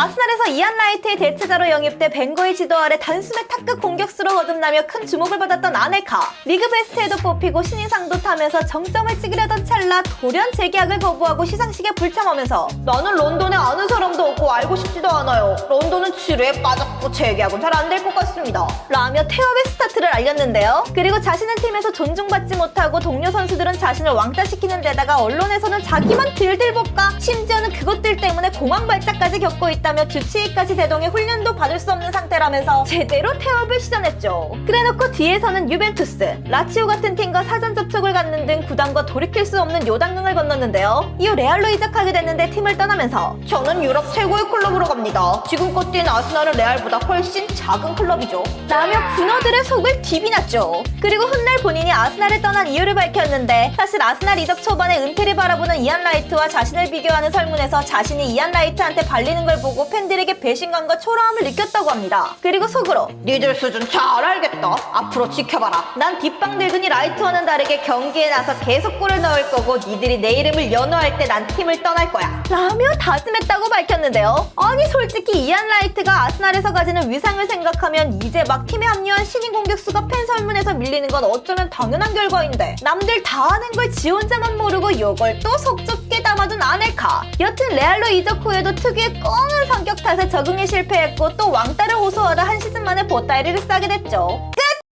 아스날에서 이안 라이트의 대체자로 영입돼 벵거의 지도 아래 단숨에 탑급 공격수로 거듭나며 큰 주목을 받았던 아넬카. 리그 베스트에도 뽑히고 신인상도 타면서 정점을 찍으려던 찰나 돌연 재계약을 거부하고 시상식에 불참하면서 나는 런던에 아는 사람도 없고 알고 싶지도 않아요. 런던은 지루에 빠졌고 재계약은 잘 안 될 것 같습니다. 라며 태업의 스타트를 알렸는데요. 그리고 자신은 팀에서 존중받지 못하고 동료 선수들은 자신을 왕따시키는 데다가 언론에서는 자기만 들들 볶아 심지어는 그것들 때문에 공황 발작까지 겪고 있다 며 주치의까지 대동해 훈련도 받을 수 없는 상태라면서 제대로 태업을 시전했죠. 그래놓고 뒤에서는 유벤투스, 라치오 같은 팀과 사전 접촉을 갖는 등 구단과 돌이킬 수 없는 요단강을 건넜는데요. 이후 레알로 이적하게 됐는데 팀을 떠나면서 저는 유럽 최고의 클럽으로 갑니다. 지금껏 뛴 아스날은 레알보다 훨씬 작은 클럽이죠. 라며 군어들의 속을 디비났죠. 그리고 훗날 본인이 아스날을 떠난 이유를 밝혔는데 사실 아스날 이적 초반에 은퇴를 바라보는 이안 라이트와 자신을 비교하는 설문에서 자신이 이안 라이트한테 발리는 걸 보고 팬들에게 배신감과 초라함을 느꼈다고 합니다. 그리고 속으로 니들 수준 잘 알겠다. 앞으로 지켜봐라. 난 뒷방 늙은이 라이트와는 다르게 경기에 나서 계속 골을 넣을 거고 니들이 내 이름을 연호할 때 난 팀을 떠날 거야. 라며 다짐했다고 밝혔는데요. 아니 솔직히 이안 라이트가 아스날에서 가지는 위상을 생각하면 이제 막 팀에 합류한 신인 공격수가 팬 설문에서 밀리는 건 어쩌면 당연한 결과인데 남들 다 아는 걸 지 혼자만 모르고 요걸 또 속 좁게 담아둔 아넬카. 여튼 레알로 이적 후에도 특유의 꽁한 성격 탓에 적응에 실패했고 또 왕따를 호소하다 한 시즌 만에 보따리를 싸게 됐죠.